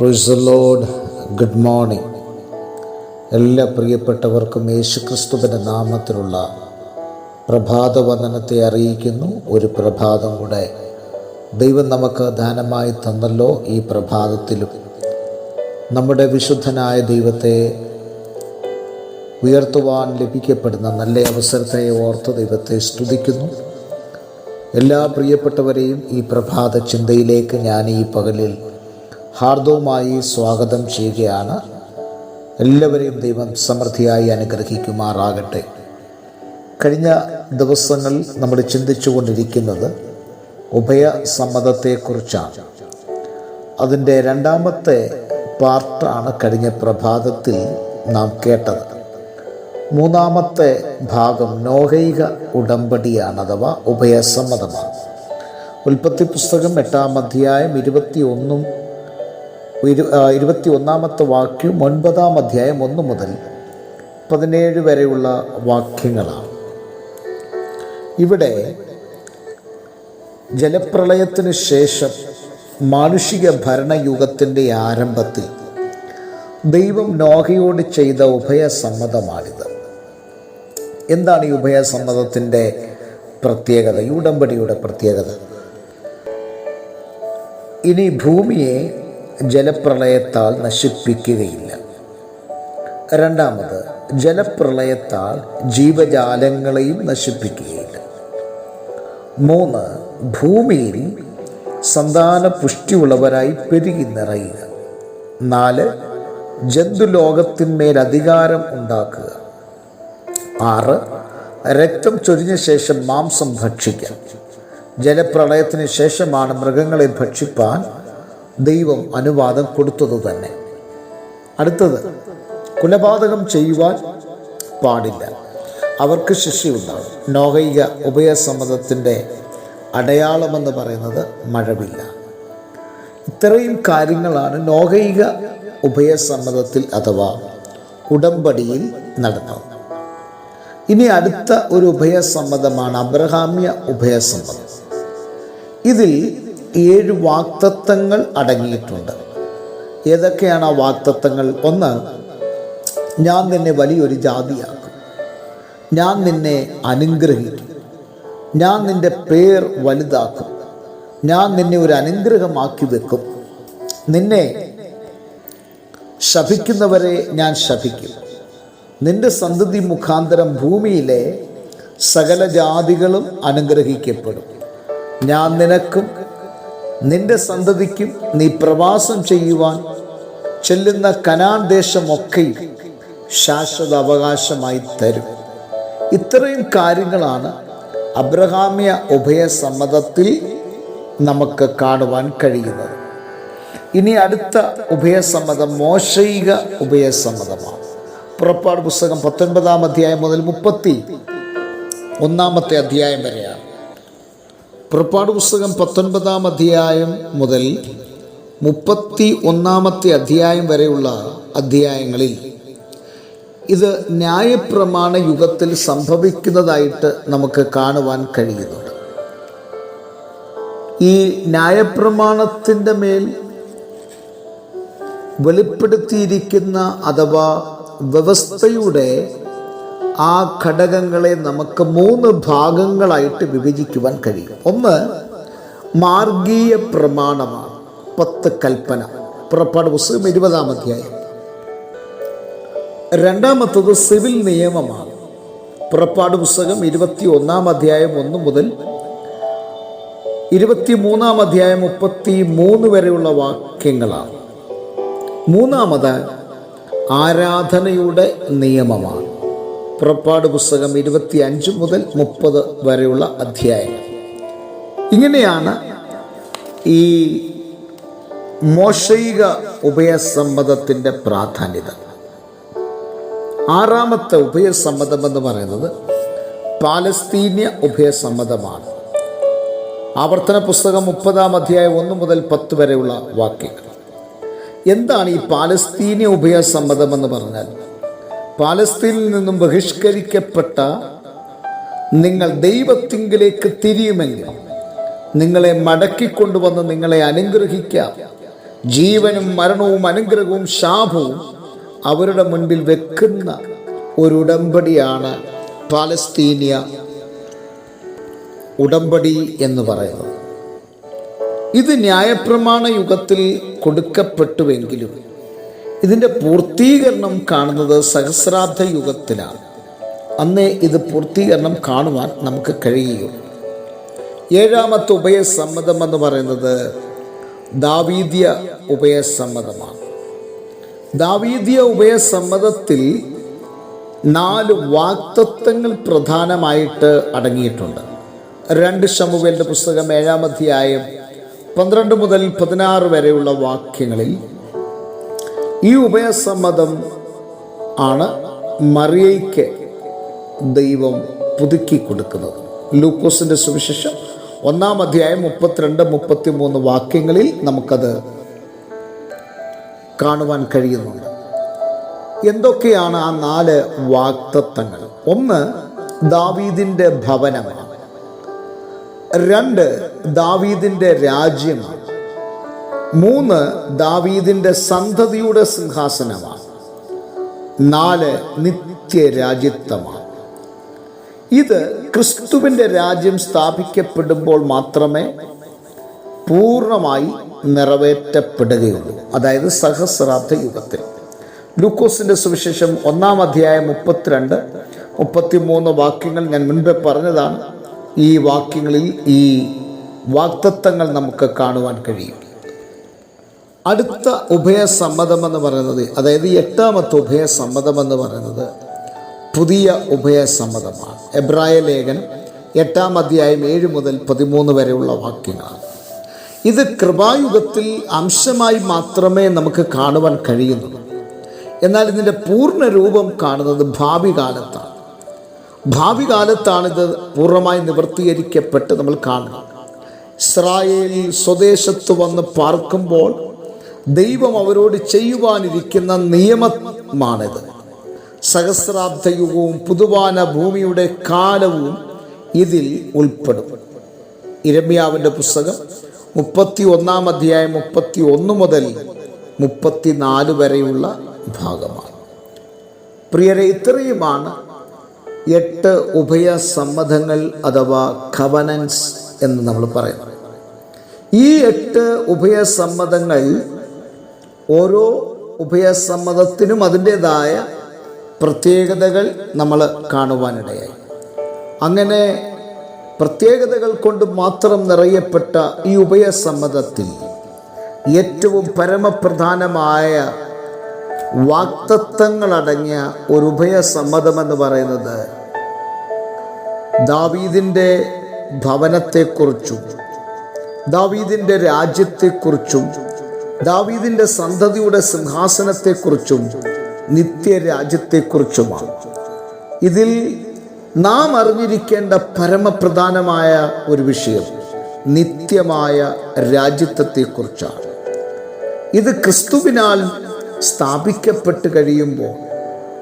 പ്രൊയ്സ് good morning എല്ലാ പ്രിയപ്പെട്ടവർക്കും യേശുക്രിസ്തുവിന്റെ നാമത്തിലുള്ള പ്രഭാത വന്ദനത്തെ അറിയിക്കുന്നു. ഒരു പ്രഭാതം കൂടെ ദൈവം നമുക്ക് ദാനമായി തന്നല്ലോ ഈ പ്രഭാതത്തിലും. നമ്മുടെ വിശുദ്ധനായ ദൈവത്തെ ഉയർത്തുവാൻ ലഭിക്കപ്പെടുന്ന നല്ല അവസരത്തെ ഓർത്ത് ദൈവത്തെ സ്തുതിക്കുന്നു. എല്ലാ പ്രിയപ്പെട്ടവരെയും ഈ പ്രഭാത ചിന്തയിലേക്ക് ഞാൻ ഈ പകലിൽ ഹാർദവുമായി സ്വാഗതം ചെയ്യുകയാണ്. എല്ലാവരെയും ദൈവം സമൃദ്ധിയായി അനുഗ്രഹിക്കുമാറാകട്ടെ. കഴിഞ്ഞ ദിവസങ്ങൾ നമ്മൾ ചിന്തിച്ചു കൊണ്ടിരിക്കുന്നത് ഉഭയസമ്മതത്തെക്കുറിച്ചാണ്. അതിന്റെ രണ്ടാമത്തെ പാർട്ടാണ് കഴിഞ്ഞ പ്രഭാതത്തിൽ നാം കേട്ടത്. മൂന്നാമത്തെ ഭാഗം നോഹൈക ഉടമ്പടിയാണ് അഥവാ ഉഭയസമ്മതമാണ്. ഉൽപ്പത്തി പുസ്തകം എട്ടാം അധ്യായം ഇരുപത്തി ഒന്നും ഇരുപത്തി ഒന്നാമത്തെ വാക്യം ഒൻപതാം അധ്യായം ഒന്ന് മുതൽ പതിനേഴ് വരെയുള്ള വാക്യങ്ങളാണ്. ഇവിടെ ജലപ്രളയത്തിന് ശേഷം മാനുഷിക ഭരണയുഗത്തിന്റെ ആരംഭത്തിൽ ദൈവം നോഹയോട് ചെയ്ത ഉഭയസമ്മതമാണിത്. എന്താണ് ഈ ഉഭയസമ്മതത്തിന്റെ പ്രത്യേകത? ഈ ഉടമ്പടിയുടെ പ്രത്യേകത. ഇനി ഭൂമിയെ ജലപ്രളയത്താൽ നശിപ്പിക്കുകയില്ല. രണ്ടാമത് ജലപ്രളയത്താൽ ജീവജാലങ്ങളെയും നശിപ്പിക്കുകയില്ല. മൂന്ന് ഭൂമിയിൽ സന്താന പുഷ്ടിയുള്ളവരായി പെരുകി നിറയുക. നാല് ജന്തുലോകത്തിന്മേൽ അധികാരം ഉണ്ടാക്കുക. ആറ് രക്തം ചൊരിഞ്ഞ ശേഷം മാംസം ഭക്ഷിക്കാം ജലപ്രളയത്തിന് ശേഷമാണ് മൃഗങ്ങളെ ഭക്ഷിപ്പാൻ ദൈവം അനുവാദം കൊടുത്തത് തന്നെ. അടുത്തത് കുലപാതകം ചെയ്യുവാൻ പാടില്ല. അവർക്ക് ശിക്ഷയുണ്ടാകും. നോഹൈക ഉഭയസമ്മതത്തിന്റെ അടയാളമെന്ന് പറയുന്നത് മഴവില്ല. ഇത്രയും കാര്യങ്ങളാണ് നോഹൈക ഉഭയസമ്മതത്തിൽ അഥവാ ഉടമ്പടിയിൽ നടന്നത്. ഇനി അടുത്ത ഒരു ഉഭയസമ്മതമാണ് അബ്രഹാമ്യ ഉഭയസമ്മതം. ഇതിൽ ഏഴ് വാക്തത്വങ്ങൾ അടങ്ങിയിട്ടുണ്ട്. ഏതൊക്കെയാണ് ആ വാക്തത്വങ്ങൾ? ഒന്ന് ഞാൻ നിന്നെ വലിയൊരു ജാതിയാക്കും. ഞാൻ നിന്നെ അനുഗ്രഹിക്കും. ഞാൻ നിന്റെ പേർ വലുതാക്കും. ഞാൻ നിന്നെ ഒരു അനുഗ്രഹമാക്കി വെക്കും. നിന്നെ ശപിക്കുന്നവരെ ഞാൻ ശപിക്കും. നിന്റെ സന്തതി മുഖാന്തരം ഭൂമിയിലെ സകല ജാതികളും അനുഗ്രഹിക്കപ്പെടും. ഞാൻ നിനക്കും നിന്റെ സന്തതിക്കും നീ പ്രവാസം ചെയ്യുവാൻ ചെല്ലുന്ന കനാൻ ദേശമൊക്കെയും ശാശ്വത അവകാശമായി തരും. ഇത്രയും കാര്യങ്ങളാണ് അബ്രഹാമിയ ഉഭയസമ്മതത്തിൽ നമുക്ക് കാണുവാൻ കഴിയുന്നത്. ഇനി അടുത്ത ഉഭയസമ്മതം മോശയിക ഉഭയസമ്മതമാണ്. പുറപ്പാട് പുസ്തകം പത്തൊൻപതാം അധ്യായം മുതൽ മുപ്പത്തി ഒന്നാമത്തെ അധ്യായം വരെയാണ്. പുറപ്പാട് പുസ്തകം പത്തൊൻപതാം അധ്യായം മുതൽ മുപ്പത്തി ഒന്നാമത്തെ അധ്യായം വരെയുള്ള അധ്യായങ്ങളിൽ ഇത് ന്യായപ്രമാണ യുഗത്തിൽ സംഭവിക്കുന്നതായിട്ട് നമുക്ക് കാണുവാൻ കഴിയുന്നുണ്ട്. ഈ ന്യായപ്രമാണത്തിന്റെ മേൽ വെളിപ്പെടുത്തിയിരിക്കുന്ന അഥവാ വ്യവസ്ഥയുടെ ആ ഘടകങ്ങളെ നമുക്ക് മൂന്ന് ഭാഗങ്ങളായിട്ട് വിഭജിക്കുവാൻ കഴിയും. ഒന്ന് മാർഗീയ പ്രമാണമാണ്. പത്ത് കൽപ്പന. പുറപ്പാട് പുസ്തകം ഇരുപതാം അധ്യായം. രണ്ടാമത്തത് സിവിൽ നിയമമാണ്. പുറപ്പാട് പുസ്തകം ഇരുപത്തി ഒന്നാം അധ്യായം ഒന്ന് മുതൽ ഇരുപത്തി മൂന്നാം അധ്യായം മുപ്പത്തി മൂന്ന് വരെയുള്ള വാക്യങ്ങളാണ്. മൂന്നാമത് ആരാധനയുടെ നിയമമാണ്. പുറപ്പാട് പുസ്തകം ഇരുപത്തി അഞ്ച് മുതൽ മുപ്പത് വരെയുള്ള അധ്യായങ്ങൾ ഇങ്ങനെയാണ് ഈ മോശയിക ഉഭയസമ്മതത്തിന്റെ പ്രാധാന്യത. ആറാമത്തെ ഉഭയസമ്മതം എന്ന് പറയുന്നത് പാലസ്തീന്യ ഉഭയസമ്മതമാണ് ആവർത്തന പുസ്തകം മുപ്പതാം അധ്യായം ഒന്ന് മുതൽ പത്ത് വരെയുള്ള വാക്യങ്ങൾ. എന്താണ് ഈ പാലസ്തീന്യ ഉഭയസമ്മതം എന്ന് പറഞ്ഞാൽ? പാലസ്തീനിൽ നിന്നും ബഹിഷ്കരിക്കപ്പെട്ട നിങ്ങൾ ദൈവത്തിങ്കിലേക്ക് തിരിയുമെങ്കിൽ നിങ്ങളെ മടക്കിക്കൊണ്ടുവന്ന് നിങ്ങളെ അനുഗ്രഹിക്കാം. ജീവനും മരണവും അനുഗ്രഹവും ശാപവും അവരുടെ മുൻപിൽ വെക്കുന്ന ഒരു ഉടമ്പടിയാണ് പാലസ്തീനിയ ഉടമ്പടി എന്ന് പറയുന്നത്. ഇത് ന്യായപ്രമാണ യുഗത്തിൽ കൊടുക്കപ്പെട്ടുവെങ്കിലും ഇതിന്റെ പൂർത്തീകരണം കാണുന്നത് സഹസ്രാബ്ദ യുഗത്തിലാണ്. അന്നേ ഇത് പൂർത്തീകരണം കാണുവാൻ നമുക്ക് കഴിയുകയുള്ളൂ. ഏഴാമത്തെ ഉഭയസമ്മതം എന്ന് പറയുന്നത് ദാവീദ്യ ഉഭയസമ്മതമാണ്. ദാവീദ്യ ഉഭയസമ്മതത്തിൽ നാല് വാക്തത്വങ്ങൾ പ്രധാനമായിട്ട് അടങ്ങിയിട്ടുണ്ട്. രണ്ട് ശമുവേലിന്റെ പുസ്തകം ഏഴാം അധ്യായം പന്ത്രണ്ട് മുതൽ പതിനാറ് വരെയുള്ള വാക്യങ്ങളിൽ ഈ ഉഭയസമ്മതം ആണ് മറിയയ്ക്ക് ദൈവം പുതുക്കി കൊടുക്കുന്നത്. ലൂക്കോസിന്റെ സുവിശേഷം ഒന്നാം അധ്യായം മുപ്പത്തിരണ്ട് മുപ്പത്തി മൂന്ന് വാക്യങ്ങളിൽ നമുക്കത് കാണുവാൻ കഴിയുന്നുണ്ട്. എന്തൊക്കെയാണ് ആ നാല് വാക്തത്വങ്ങൾ? ഒന്ന് ദാവീദിന്റെ ഭവനമാണ്. രണ്ട് ദാവീദിന്റെ രാജ്യമാണ്. മൂന്ന് ദാവീദിന്റെ സന്തതിയുടെ സിംഹാസനമാണ്. നാല് നിത്യരാജ്യത്വമാണ്. ഇത് ക്രിസ്തുവിന്റെ രാജ്യം സ്ഥാപിക്കപ്പെടുമ്പോൾ മാത്രമേ പൂർണമായി നിറവേറ്റപ്പെടുകയുള്ളൂ. അതായത് സഹസ്രാബ്ദ യുഗത്തിൽ. ലൂക്കോസിന്റെ സുവിശേഷം ഒന്നാം അധ്യായം മുപ്പത്തിരണ്ട് മുപ്പത്തിമൂന്ന് വാക്യങ്ങൾ ഞാൻ മുൻപേ പറഞ്ഞതാണ്. ഈ വാക്യങ്ങളിൽ ഈ വാക്തത്വങ്ങൾ നമുക്ക് കാണുവാൻ കഴിയും. അടുത്ത ഉഭയസമ്മതം എന്ന് പറയുന്നത് അതായത് എട്ടാമത്തെ ഉഭയസമ്മതം എന്ന് പറയുന്നത് പുതിയ ഉഭയസമ്മതമാണ്. എബ്രായ ലേഖനം എട്ടാം അധ്യായം ഏഴ് മുതൽ പതിമൂന്ന് വരെയുള്ള വാക്യങ്ങളാണ്. ഇത് കൃപായുഗത്തിൽ അംശമായി മാത്രമേ നമുക്ക് കാണുവാൻ കഴിയുന്നുള്ളൂ. എന്നാൽ ഇതിന്റെ പൂർണ രൂപം കാണുന്നത് ഭാവി കാലത്താണ്. ഭാവി കാലത്താണിത് പൂർണമായി നിവർത്തീകരിക്കപ്പെട്ട് നമ്മൾ കാണുന്നത്. ഇസ്രായേൽ സ്വദേശത്ത് വന്ന് പാർക്കുമ്പോൾ ദൈവം അവരോട് ചെയ്യുവാനിരിക്കുന്ന നിയമമാണിത്. സഹസ്രാബ്ദയുഗവും പുതുവാന ഭൂമിയുടെ കാലവും ഇതിൽ ഉൾപ്പെടും. ഇരമ്യാവിന്റെ പുസ്തകം മുപ്പത്തി ഒന്നാം അധ്യായം മുപ്പത്തി ഒന്ന് മുതൽ മുപ്പത്തിനാല് വരെയുള്ള ഭാഗമാണ്. പ്രിയരെ ഇത്രയുമാണ് എട്ട് ഉഭയസമ്മതങ്ങൾ അഥവാ കവനൻസ് എന്ന് നമ്മൾ പറയുന്നത്. ഈ എട്ട് ഉഭയസമ്മതങ്ങൾ ഓരോ ഉഭയസമ്മതത്തിനും അതിന്റേതായ പ്രത്യേകതകൾ നമ്മൾ കാണുവാനിടയായി. അങ്ങനെ പ്രത്യേകതകൾ കൊണ്ട് മാത്രം നിറയപ്പെട്ട ഈ ഉഭയസമ്മതത്തിൽ ഏറ്റവും പരമപ്രധാനമായ വാക്തത്വങ്ങളടങ്ങിയ ഒരു ഉഭയസമ്മതമെന്ന് പറയുന്നത് ദാവീദിന്റെ ഭവനത്തെക്കുറിച്ചും ദാവീദിന്റെ രാജ്യത്തെക്കുറിച്ചും ദാവീദിന്റെ സന്തതിയുടെ സിംഹാസനത്തെക്കുറിച്ചും നിത്യരാജ്യത്തെക്കുറിച്ചുമാണ്. ഇതിൽ നാം അറിഞ്ഞിരിക്കേണ്ട പരമപ്രധാനമായ ഒരു വിഷയം നിത്യമായ രാജ്യത്വത്തെക്കുറിച്ചാണ്. ഇത് ക്രിസ്തുവിനാൽ സ്ഥാപിക്കപ്പെട്ട് കഴിയുമ്പോൾ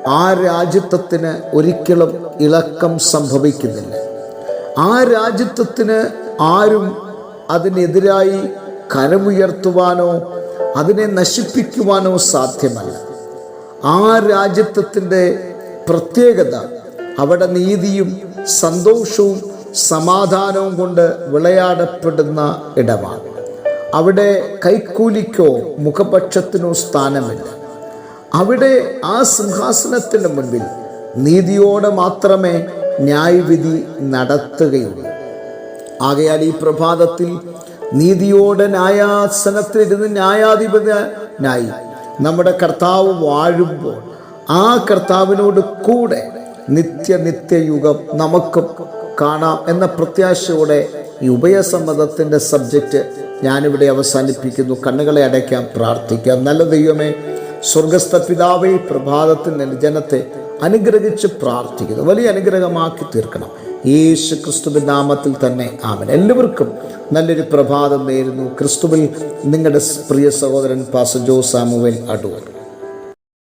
ആ രാജ്യത്വത്തിന് ഒരിക്കലും ഇളക്കം സംഭവിക്കുന്നില്ല. ആ രാജ്യത്വത്തിന് ആരും അതിനെതിരായി കരമുയർത്തുവാനോ അതിനെ നശിപ്പിക്കുവാനോ സാധ്യമല്ല. ആ രാജ്യത്വത്തിന്റെ പ്രത്യേകത അവിടെ നീതിയും സന്തോഷവും സമാധാനവും കൊണ്ട് വിളയാടപ്പെടുന്ന ഇടമാണ്. അവിടെ കൈക്കൂലിക്കോ മുഖപക്ഷത്തിനോ സ്ഥാനമില്ല. അവിടെ ആ സിംഹാസനത്തിന് മുൻപിൽ നീതിയോടെ മാത്രമേ ന്യായവിധി നടത്തുകയുള്ളൂ. ആകയാൽ ഈ പ്രഭാതത്തിൽ നീതിയോടെ ന്യായാസനത്തിലിരുന്ന് ന്യായാധിപതിനായി നമ്മുടെ കർത്താവ് വാഴുമ്പോൾ ആ കർത്താവിനോട് കൂടെ നിത്യ നിത്യയുഗം നമുക്ക് കാണാം എന്ന പ്രത്യാശയോടെ ഈ ഉഭയസമ്മതത്തിന്റെ സബ്ജക്റ്റ് ഞാനിവിടെ അവസാനിപ്പിക്കുന്നു. കണ്ണുകളെ അടയ്ക്കാൻ പ്രാർത്ഥിക്കാം. നല്ല ദൈവമേ സ്വർഗസ്ഥ പിതാവേ പ്രഭാതത്തിൽ ജനത്തെ അനുഗ്രഹിച്ച് പ്രാർത്ഥിക്കുന്നു. വലിയ അനുഗ്രഹമാക്കി തീർക്കണം. യേശു ക്രിസ്തുവിൻ നാമത്തിൽ തന്നെ. ആമൻ. എല്ലാവർക്കും നല്ലൊരു പ്രഭാതം നേരുന്നു. ക്രിസ്തുവിൽ നിങ്ങളുടെ പ്രിയ സഹോദരൻ പാസ ജോ സാമുവേൽ